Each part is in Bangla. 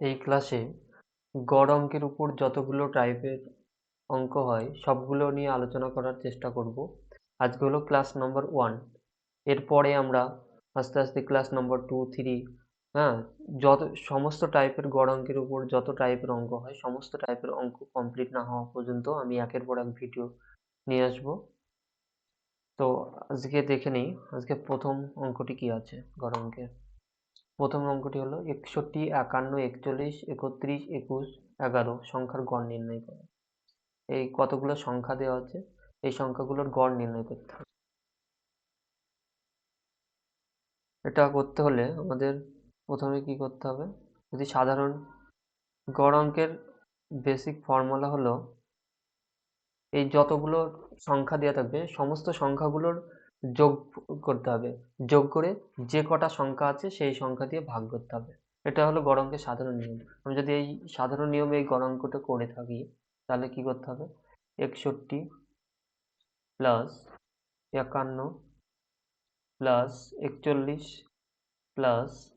এই ক্লাসে গড় অঙ্কের উপর যতগুলো টাইপের অঙ্ক হয়, সবগুলো নিয়ে আলোচনা করার চেষ্টা করব। আজকে হলো ক্লাস নম্বর ওয়ান এরপরে আমরা আস্তে আস্তে ক্লাস নম্বর টু থ্রি হ্যাঁ যত, সমস্ত টাইপের গড় অঙ্কের উপর যত টাইপের অঙ্ক হয়, সমস্ত টাইপের অঙ্ক কমপ্লিট না হওয়া পর্যন্ত আমি একের পর এক ভিডিও নিয়ে আসব। তো আজকে দেখে নিই, আজকে প্রথম অঙ্কটি কি আছে গড় অঙ্কের? প্রথম অঙ্কটি হলো একষট্টি, একান্ন, একচল্লিশ, একত্রিশ, একুশ, এগারো। সংখ্যার গড় নির্ণয় করো। এই কতগুলো সংখ্যা দেওয়া আছে? এই সংখ্যাগুলোর গড় নির্ণয় করতে হবে। এটা করতে হলে আমাদের প্রথমে কি করতে হবে? যদি সাধারণ গড় অঙ্কের বেসিক ফর্মুলা হলো, এই যতগুলো সংখ্যা দেওয়া থাকবে, সমস্ত সংখ্যাগুলোর যোগ করতে হবে। যোগ করে যে কটা সংখ্যা আছে সেই সংখ্যা দিয়ে ভাগ করতে হবে। এটা হলো গড় সাধারণ নিয়ম। আমি যদি এই সাধারণ নিয়মে এই গড় করে থাকি, তাহলে কি করতে হবে? একষট্টি প্লাস একান্ন প্লাস একচল্লিশ plus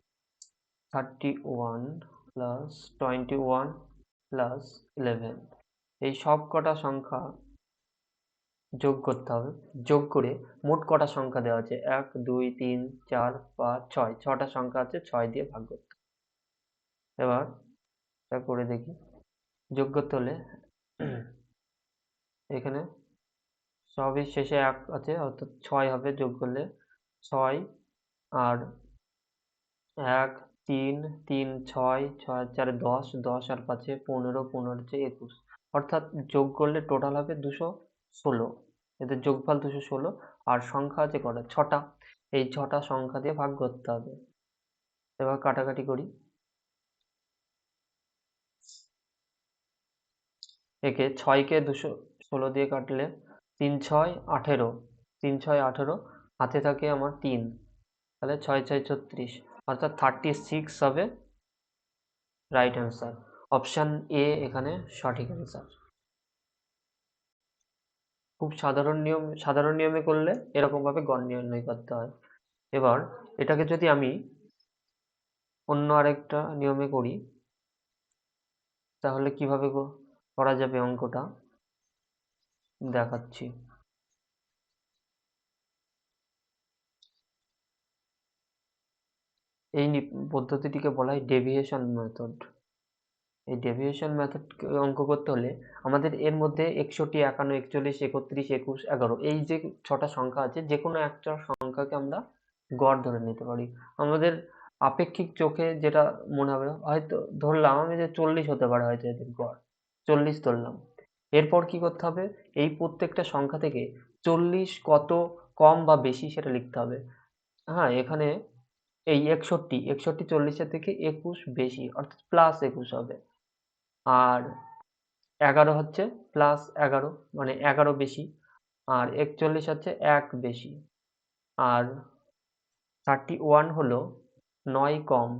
thirty one plus twenty one plus eleven. এই সব কটা সংখ্যা যোগ করতে হবে। যোগ করে মোট কটা সংখ্যা দেওয়া আছে? এক, দুই, তিন, চার, পাঁচ, ছয়। ছটা সংখ্যা আছে, ছয় দিয়ে ভাগ করতে এবার এটা করে দেখি। যোগ করতে হলে এখানে সবই শেষে এক আছে, অর্থাৎ ছয় হবে। যোগ করলে ছয় আর এক, তিন তিন, ছয় ছয়, চারে, দশ দশ আর পাঁচে পনেরো পনেরো হচ্ছে একুশ। অর্থাৎ যোগ করলে টোটাল হবে দুশো ষোলো। এদের যোগফল দুশো ষোলো আর সংখ্যা আছে কটা? ছটা। এই ছটা সংখ্যা দিয়ে ভাগ করতে হবে। এবার কাটাকাটি করি। একে ছয়কে দুশো ষোলো দিয়ে কাটলে তিন ছয় আঠেরো। তিন ছয় আঠেরো, হাতে থাকে আমার তিন। তাহলে ছয় ছয় ছত্রিশ। অর্থাৎ থার্টি সিক্স হবে রাইট অ্যান্সার অপশান এ এখানে সঠিক অ্যান্সার খুব সাধারণ নিয়ম, সাধারণ নিয়মে করলে এরকমভাবে গড় নির্ণয় করতে হয়। এবার এটাকে যদি আমি অন্য আরেকটা নিয়মে করি, তাহলে কীভাবে করা যাবে অঙ্কটা? দেখাচ্ছি। এই পদ্ধতিটিকে বলা হয় ডেভিয়েশন মেথড। এই ডেভিয়েশন মেথড অঙ্ক করতে হলে আমাদের এর মধ্যে একষট্টি, একান্ন, একচল্লিশ, একত্রিশ, একুশ, এগারো এই যে ছটা সংখ্যা আছে যে কোনো একটা সংখ্যাকে আমরা গড় ধরে নিতে পারি। আমাদের আপেক্ষিক চোখে যেটা মনে হবে, হয়তো ধরলাম আমি যে চল্লিশ হতে পারে হয়তো এদের গড়, চল্লিশ ধরলাম। এরপর কি করতে হবে? এই প্রত্যেকটা সংখ্যা থেকে চল্লিশ কত কম বা বেশি সেটা লিখতে হবে। হ্যাঁ এখানে এই একষট্টি একষট্টি, চল্লিশের থেকে একুশ বেশি, অর্থাৎ প্লাস একুশ হবে। আর এগারো হচ্ছে প্লাস এগারো মানে এগারো বেশি, আর একচল্লিশ হচ্ছে এক বেশি, আর থার্টি ওয়ান হলো নয় কম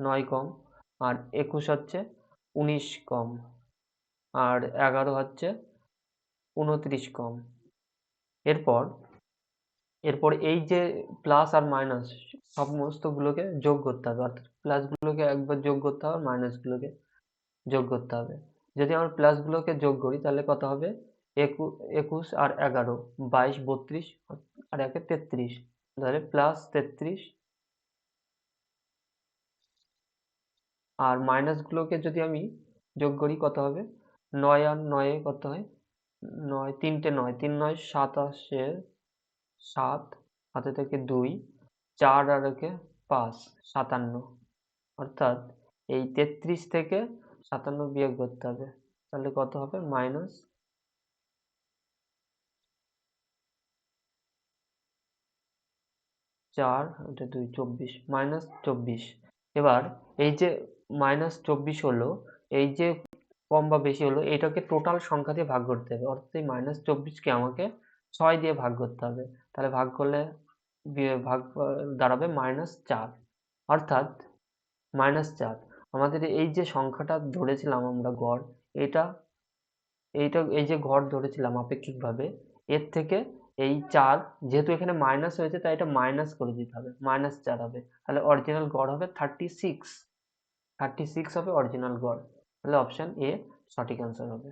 নয় কম, আর একুশ হচ্ছে উনিশ কম, আর এগারো হচ্ছে উনত্রিশ কম, এরপর এরপর এই যে প্লাস আর মাইনাস সমস্তগুলোকে যোগ করতে হবে, অর্থাৎ প্লাসগুলোকে একবার যোগ করতে হবে মাইনাসগুলোকে যোগ করতে হবে। যদি আমরা প্লাসগুলোকে যোগ করি, তাহলে কত হবে? একু, একুশ আর এগারো, বাইশ, বত্রিশ আর একে তেত্রিশ। তাহলে প্লাস তেত্রিশ আর মাইনাসগুলোকে যদি আমি যোগ করি, কত হবে? নয় আর নয়ে কত হয়? নয়, তিনটে নয়, তিন নয় সাতাশে সাত হাতে থেকে দুই, চার আর একে পাঁচ, সাতান্ন। অর্থাৎ এই তেত্রিশ থেকে সাতান্ন বিয়োগ করতে হবে। তাহলে কত হবে? মাইনাস চার, এটা দুই, চব্বিশ, মাইনাস চব্বিশ। এবার এই যে মাইনাস চব্বিশ হলো, এই যে কম বা বেশি হলো, এটাকে টোটাল সংখ্যা দিয়ে ভাগ করতে হবে। অর্থাৎ এই মাইনাস চব্বিশকে আমাকে ছয় দিয়ে ভাগ করতে হবে। তাহলে ভাগ করলে ভাগ দাঁড়াবে মাইনাস চার। অর্থাৎ মাইনাস চার। আমাদের এই যে সংখ্যাটা ধরেছিলাম আমরা গড়, এটা, এইটা, এই যে গড় ধরেছিলাম আপেক্ষিকভাবে, এর থেকে এই চার, যেহেতু এখানে মাইনাস হয়েছে, তাই এটা মাইনাস করে দিতে হবে। মাইনাস চার হবে। তাহলে অরিজিনাল গড় হবে থার্টি সিক্স থার্টি সিক্স হবে অরিজিনাল গড়। তাহলে অপশান এ সঠিক অ্যান্সার হবে।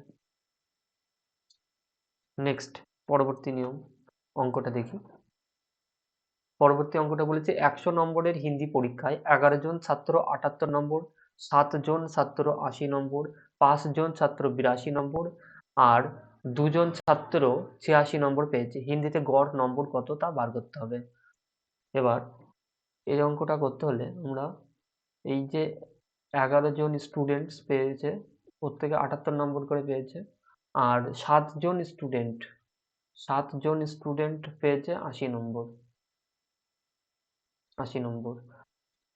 নেক্সট পরবর্তী নিয়ম। অঙ্কটা দেখি। পরবর্তী অঙ্কটা বলেছে, একশো নম্বরের হিন্দি পরীক্ষায় এগারো জন ছাত্র আটাত্তর নম্বর, সাত জন ছাত্র আশি নম্বর, পাঁচ জন ছাত্র বিরাশি নম্বর আর দুজন ছাত্র ছিয়াশি নম্বর পেয়েছে। হিন্দিতে গড় নম্বর কত তা বার করতে হবে। এবার এই অঙ্কটা করতে হলে আমরা এই যে এগারো জন স্টুডেন্টস পেয়েছে, প্রত্যেকে আটাত্তর নম্বর করে পেয়েছে আর সাতজন স্টুডেন্ট সাতজন স্টুডেন্ট পেয়েছে আশি নম্বর আশি নম্বর।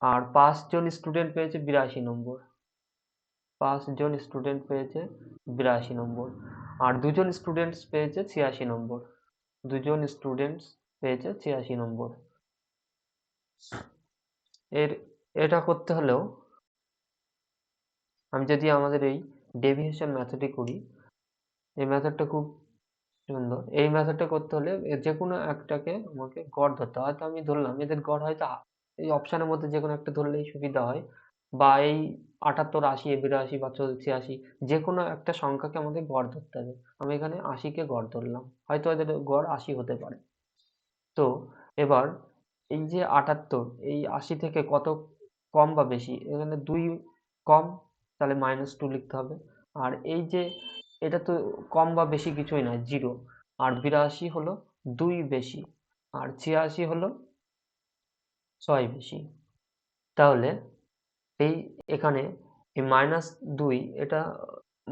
আর পাঁচজন স্টুডেন্ট পেয়েছে বিরাশি নম্বর, পাঁচজন স্টুডেন্ট পেয়েছে বিরাশি নম্বর। আর দুজন স্টুডেন্টস পেয়েছে ছিয়াশি নম্বর, দুজন স্টুডেন্টস পেয়েছে ছিয়াশি নম্বর। এর, এটা করতে হলেও আমি যদি আমাদের এই ডেভিয়েশন মেথডে করি, এই মেথডটা খুব সুন্দর। এই মেথডটা করতে হলে যে কোনো একটাকে আমাকে গড় ধরতে হয়। হয়তো আমি ধরলাম, এদের গড় হয়তো এই অপশানের মধ্যে যে কোনো একটা ধরলেই সুবিধা হয়। বা এই আটাত্তর আশি বিরাশি বা ছিয়াশি যে কোনো একটা সংখ্যাকে আমাদের গড় ধরতে হবে। আমি এখানে আশিকে গড় ধরলাম। হয়তো এদের গড় আশি হতে পারে। তো এবার এই যে আটাত্তর, এই আশি থেকে কত কম বা বেশি? এখানে দুই কম, তাহলে মাইনাস টু লিখতে হবে। আর এই যে এটা তো কম বা বেশি কিছুই নয় জিরো আর বিরাশি হলো দুই বেশি, আর ছিয়াশি হলো ছয় বেশি। তাহলে এই এখানে এই মাইনাস দুই, এটা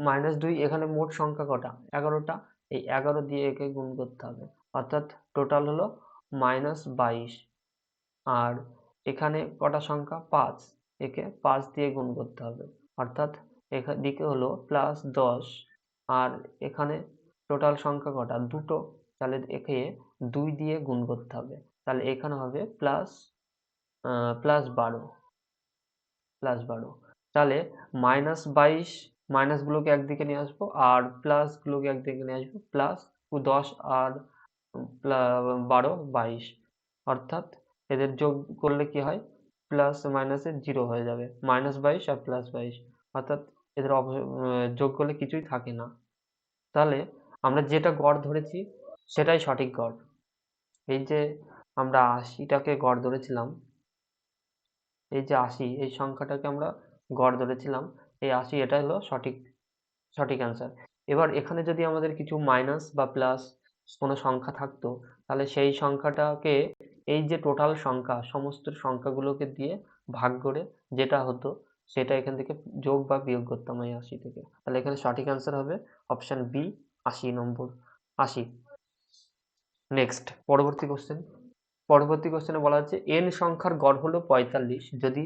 মাইনাস দুই এখানে মোট সংখ্যা কটা? এগারোটা। এই এগারো দিয়ে একে গুণ করতে হবে। অর্থাৎ টোটাল হলো মাইনাস বাইশ। আর এখানে কটা সংখ্যা? পাঁচ। একে পাঁচ দিয়ে গুণ করতে হবে। অর্থাৎ এখান দিকে হলো প্লাস দশ। আর এখানে টোটাল সংখ্যা কটা? দুটো। তাহলে একে দুই দিয়ে গুণ করতে হবে। তাহলে এখানে হবে প্লাস প্লাস বারো। প্লাস বারো। তাহলে মাইনাস বাইশ মাইনাসগুলোকে একদিকে নিয়ে আসব আর প্লাসগুলোকে একদিকে নিয়ে আসব প্লাস দশ আর বারো বাইশ। অর্থাৎ এদের যোগ করলে কি হয়? প্লাস মাইনাসে জিরো হয়ে যাবে। মাইনাস বাইশ আর প্লাস বাইশ। অর্থাৎ এদের যোগ করলে কিছুই থাকে না। তাহলে আমরা যেটা গড় ধরেছি, সেটাই সঠিক গড়। এই যে আমরা আশিটাকে গড় ধরেছিলাম, এই যে আশি, এই সংখ্যাটাকে আমরা গড় ধরেছিলাম, এই আশি এটা হলো সঠিক সঠিক অ্যান্সার এবার এখানে যদি আমাদের কিছু মাইনাস বা প্লাস কোনো সংখ্যা থাকতো, তাহলে সেই সংখ্যাটাকে এই যে টোটাল সংখ্যা, সমস্ত সংখ্যাগুলোকে দিয়ে ভাগ করে যেটা হতো সেটা এখান থেকে যোগ বা বিয়োগ করতাম এই আশি থেকে। তাহলে এখানে সঠিক অ্যান্সার হবে অপশান বি আশি নম্বর। আশি। নেক্সট পরবর্তী কোশ্চেন পরবর্তী কোশ্চেনে বলা হচ্ছে এন সংখ্যার গড় হলো পঁয়তাল্লিশ। যদি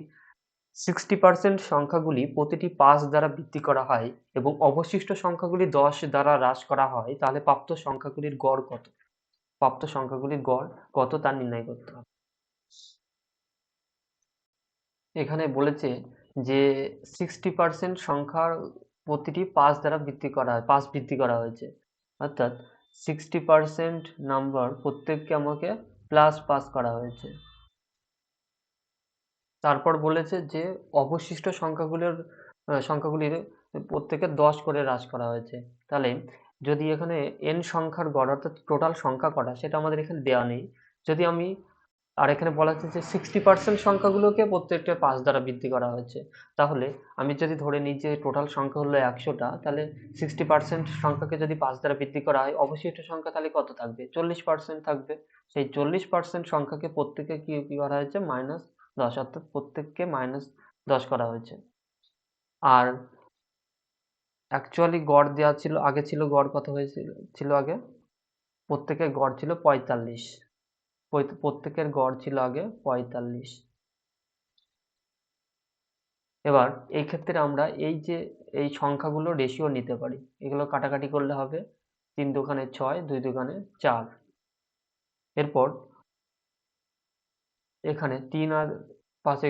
সিক্সটি পার্সেন্ট সংখ্যাগুলি প্রতিটি পাঁচ দ্বারা বৃদ্ধি করা হয় এবং অবশিষ্ট সংখ্যাগুলি দশ দ্বারা হ্রাস করা হয়, তাহলে প্রাপ্ত সংখ্যাগুলির গড় কত? প্রাপ্ত সংখ্যাগুলির গড় কত তা নির্ণয় করতে হবে। এখানে বলেছে যে সিক্সটি পার্সেন্ট সংখ্যার প্রতিটি পাঁচ দ্বারা বৃদ্ধি করা হয় পাঁচ বৃদ্ধি করা হয়েছে। অর্থাৎ সিক্সটি পার্সেন্ট নাম্বার প্রত্যেককে আমাকে প্লাস পাস করা হয়েছে। তারপর বলেছে যে অবশিষ্ট সংখ্যাগুলোর সংখ্যাগুলির প্রত্যেকে দশ করে হ্রাস করা হয়েছে। তাহলে যদি এখানে এন সংখ্যার গড়, অর্থাৎ টোটাল সংখ্যা কটা, সেটা আমাদের এখানে দেওয়া নেই। যদি আমি আর এখানে বলা হচ্ছে যে সিক্সটি পার্সেন্ট সংখ্যাগুলোকে প্রত্যেকটা পাঁচ দ্বারা বৃদ্ধি করা হয়েছে। তাহলে আমি যদি ধরে নিই যে টোটাল সংখ্যা হলো একশোটা, তাহলে সিক্সটি পার্সেন্ট সংখ্যাকে যদি পাঁচ দ্বারা বৃদ্ধি করা হয় অবশিষ্ট সংখ্যা তাহলে কত থাকবে? চল্লিশ পার্সেন্ট থাকবে। সেই চল্লিশ পার্সেন্ট সংখ্যাকে প্রত্যেকে কি কী করা হয়েছে? মাইনাস দশ, অর্থাৎ প্রত্যেককে মাইনাস দশ করা হয়েছে। আর অ্যাকচুয়ালি গড় দেওয়া ছিল, আগে ছিল গড় কত হয়েছিল? ছিল আগে? প্রত্যেকের গড় ছিল পঁয়তাল্লিশ। পঁয়ত- প্রত্যেকের গড় ছিল আগে পঁয়তাল্লিশ। এবার এই ক্ষেত্রে আমরা এই যে, এই সংখ্যাগুলো রেশিও নিতে পারি, এগুলো কাটাকাটি করলে হবে তিন দোকানে ছয়, দুই দোকানে চার। এরপর এখানে তিন আর পাশে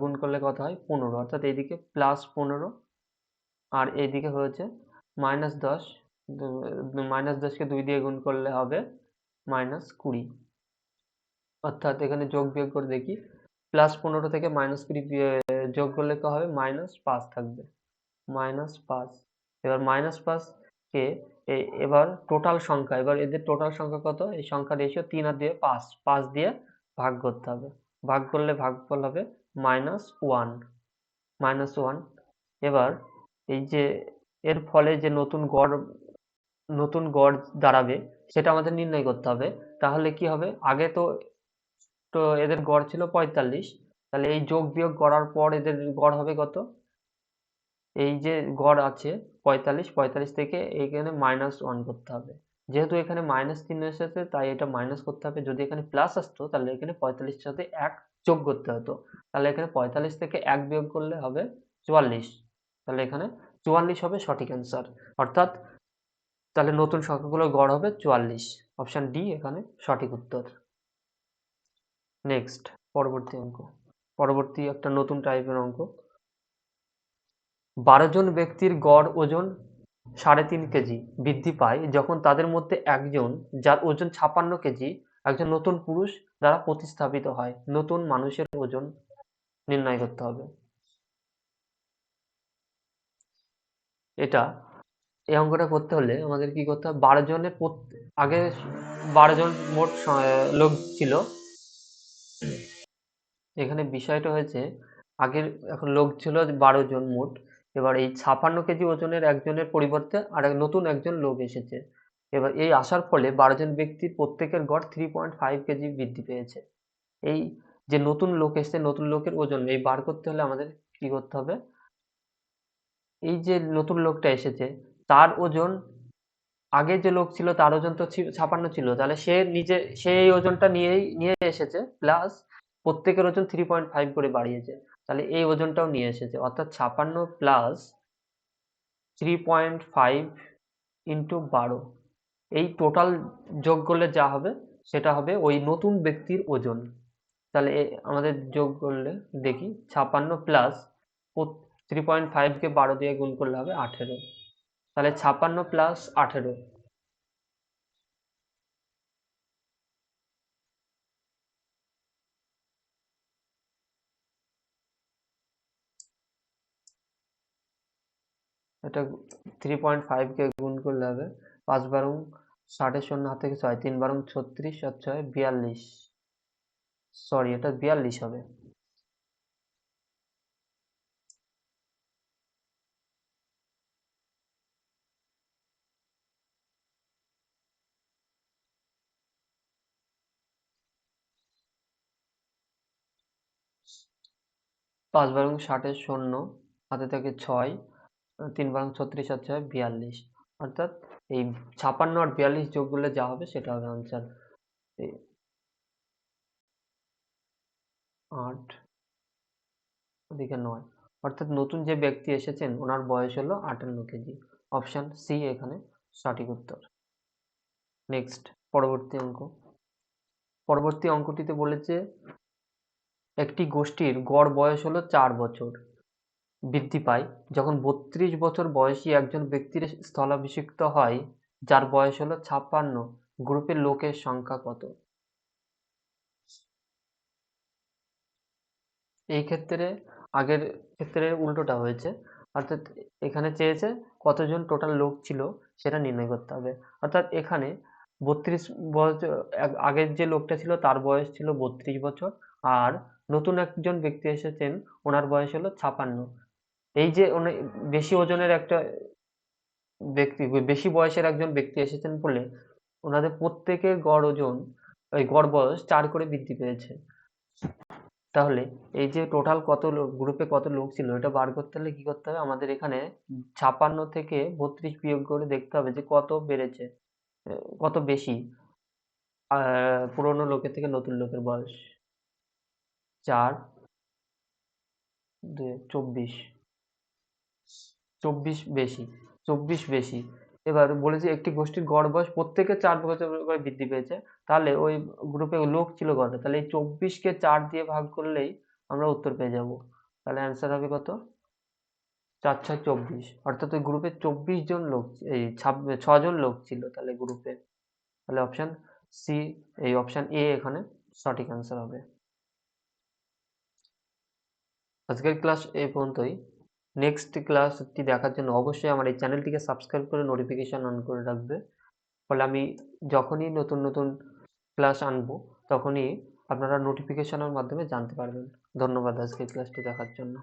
গুণ করলে কত হয়? পনেরো। অর্থাৎ এইদিকে প্লাস পনেরো আর এইদিকে হয়েছে মাইনাস দশ মাইনাস দশকে দুই দিয়ে গুণ করলে হবে মাইনাস কুড়ি। অর্থাৎ এখানে যোগ বিয়োগ করে দেখি প্লাস পনেরো থেকে মাইনাস কুড়ি যোগ করলে কি হবে? মাইনাস পাঁচ থাকবে। মাইনাস পাঁচ। এবার মাইনাস পাঁচকে এবার টোটাল সংখ্যা, এবার এদের টোটাল সংখ্যা কত? এই সংখ্যা রেশিও তিন আর দিয়ে পাঁচ। পাঁচ দিয়ে ভাগ করতে হবে। ভাগ করলে ভাগফল হবে মাইনাস ওয়ান মাইনাস ওয়ান এবার এই যে এর ফলে যে নতুন গড় নতুন গড় দাঁড়াবে, সেটা আমাদের নির্ণয় করতে হবে। তাহলে কি হবে? আগে তো তো এদের গড় ছিল পঁয়তাল্লিশ। তাহলে এই যোগ বিয়োগ করার পর এদের গড় হবে কত? এই যে গড় আছে পঁয়তাল্লিশ পঁয়তাল্লিশ থেকে এইখানে মাইনাস ওয়ান করতে হবে। যেহেতু এখানে মাইনাস তিন এসেছে, তাই এটা মাইনাস করতে হবে। যদি এখানে প্লাস আসতো, তাহলে এখানে পঁয়তাল্লিশের সাথে এক যোগ করতে হতো। তাহলে এখানে পঁয়তাল্লিশ থেকে এক বিয়োগ করলে হবে চুয়াল্লিশ। তাহলে এখানে চুয়াল্লিশ হবে সঠিক অ্যান্সার অর্থাৎ তাহলে নতুন সংখ্যাগুলোর গড় হবে চুয়াল্লিশ। অপশান ডি এখানে সঠিক উত্তর। নেক্সট পরবর্তী অঙ্ক। পরবর্তী একটা নতুন টাইপের অঙ্ক। বারো জন ব্যক্তির গড় ওজন সাড়ে তিন কেজি বৃদ্ধি পায় যখন তাদের মধ্যে একজন, যার ওজন ছাপান্ন কেজি, একজন নতুন পুরুষ দ্বারা প্রতিস্থাপিত হয়। নতুন মানুষের ওজন নির্ণয় করতে হবে। এটা, এই অঙ্কটা করতে হলে আমাদের কি করতে হবে? বারো জনের আগে বারো জন মোট লোক ছিল। এখানে বিষয়টা হয়েছে, আগের এখন লোক ছিল বারো জন মোট, এবার এই ছাপান্ন কেজি ওজনের একজনের পরিবর্তে আর এক নতুন একজন লোক এসেছে। এবার এই আসার ফলে বারো জন ব্যক্তির প্রত্যেকের গড় থ্রি পয়েন্ট ফাইভ কেজি বৃদ্ধি পেয়েছে। এই যে নতুন লোক এসেছে, নতুন লোকের ওজন, এই বার করতে হলে আমাদের কি করতে হবে? এই যে নতুন লোকটা এসেছে, তার ওজন আগে যে লোক ছিল তার ওজন তো ছাপান্ন ছিল। তাহলে সে নিজে সেই ওজনটা নিয়েই, নিয়ে এসেছে প্লাস প্রত্যেকের ওজন থ্রি পয়েন্ট ফাইভ করে বাড়িয়েছে। তাহলে এই ওজনটাও নিয়ে এসেছে। অর্থাৎ ছাপান্ন plus three point five into বারো। এই টোটাল যোগ করলে যা হবে, সেটা হবে ওই নতুন ব্যক্তির ওজন। তাহলে আমাদের যোগ করলে দেখি, ছাপান্ন প্লাস থ্রি পয়েন্ট ফাইভকে বারো দিয়ে গুণ করলে হবে আঠেরো। তাহলে ছাপান্ন প্লাস আঠেরো। এটা থ্রি পয়েন্ট ফাইভকে গুণ করলে হবে পাঁচ বারং ষাটের শূন্য হাত থেকে ছয়, তিন বারং ছত্রিশ আর ছয় বিয়াল্লিশ। সরি এটা বিয়াল্লিশ হবে। পাঁচ বারং ষাটের শূন্য, হাতে থেকে ছয় তিন বারং ছত্রিশ আর ছয়, বিয়াল্লিশ। অর্থাৎ এই ছাপান্ন আর বিয়াল্লিশ যোগ করলে যা হবে সেটা হবে আনসার আট, ওদিকে নয়। অর্থাৎ নতুন যে ব্যক্তি এসেছেন, ওনার বয়স হলো আটান্ন কেজি। অপশান সি এখানে, সঠিক উত্তর। নেক্সট পরবর্তী অঙ্ক। পরবর্তী অঙ্কটিতে বলেছে একটি গোষ্ঠীর গড় বয়স হলো চার বছর। বৃদ্ধি পায়। যখন বত্রিশ বছর বয়সী একজন ব্যক্তির স্থলাভিষিক্ত হয়, যার বয়স হলো ছাপ্পান্ন, গ্রুপের লোকের সংখ্যা কত? এই ক্ষেত্রে, আগের ক্ষেত্রে উল্টোটা হয়েছে। অর্থাৎ এখানে চেয়েছে কতজন টোটাল লোক ছিল সেটা নির্ণয় করতে হবে। অর্থাৎ এখানে বত্রিশ বছর আগের যে লোকটা ছিল তার বয়স ছিল বত্রিশ বছর, আর নতুন একজন ব্যক্তি এসেছেন, ওনার বয়স হলো ছাপান্ন। এই যে বেশি ওজনের একটা ব্যক্তি, বেশি বয়সের একজন ব্যক্তি এসেছেন বলে ওনাদের প্রত্যেকের গড় ওজন ওই গড় বয়স চার করে বৃদ্ধি পেয়েছে। তাহলে এই যে টোটাল কত লোক গ্রুপে কত লোক ছিল, এটা বার করতে হলে কি করতে হবে? আমাদের এখানে ছাপান্ন থেকে বত্রিশ বিয়োগ করে দেখতে হবে যে কত বেড়েছে কত বেশি পুরনো লোকের থেকে নতুন লোকের বয়স। চার দুই চব্বিশ। চব্বিশ বেশি চব্বিশ বেশি। এবার বলেছে একটি গোষ্ঠীর গড় বয়স প্রত্যেকের চার বছর করে বৃদ্ধি পেয়েছে। তাহলে ওই গ্রুপে লোক ছিল কত? তাহলে এই চব্বিশকে চার দিয়ে ভাগ করলেই আমরা উত্তর পেয়ে যাব। তাহলে অ্যান্সার হবে কত? চার ছয় চব্বিশ। অর্থাৎ ওই গ্রুপে চব্বিশ জন লোক, এই ছজন লোক ছিল তাহলে গ্রুপে। তাহলে অপশান সি এই অপশান এ এখানে সঠিক অ্যান্সার হবে। আজকের ক্লাস এই পর্যন্তই। নেক্সট ক্লাসটি দেখার জন্য অবশ্যই আমার এই চ্যানেলটিকে সাবস্ক্রাইব করে নোটিফিকেশান অন করে রাখবে। ফলে আমি যখনই নতুন নতুন ক্লাস আনব, তখনই আপনারা নোটিফিকেশানের মাধ্যমে জানতে পারবেন। ধন্যবাদ আজকের ক্লাসটি দেখার জন্য।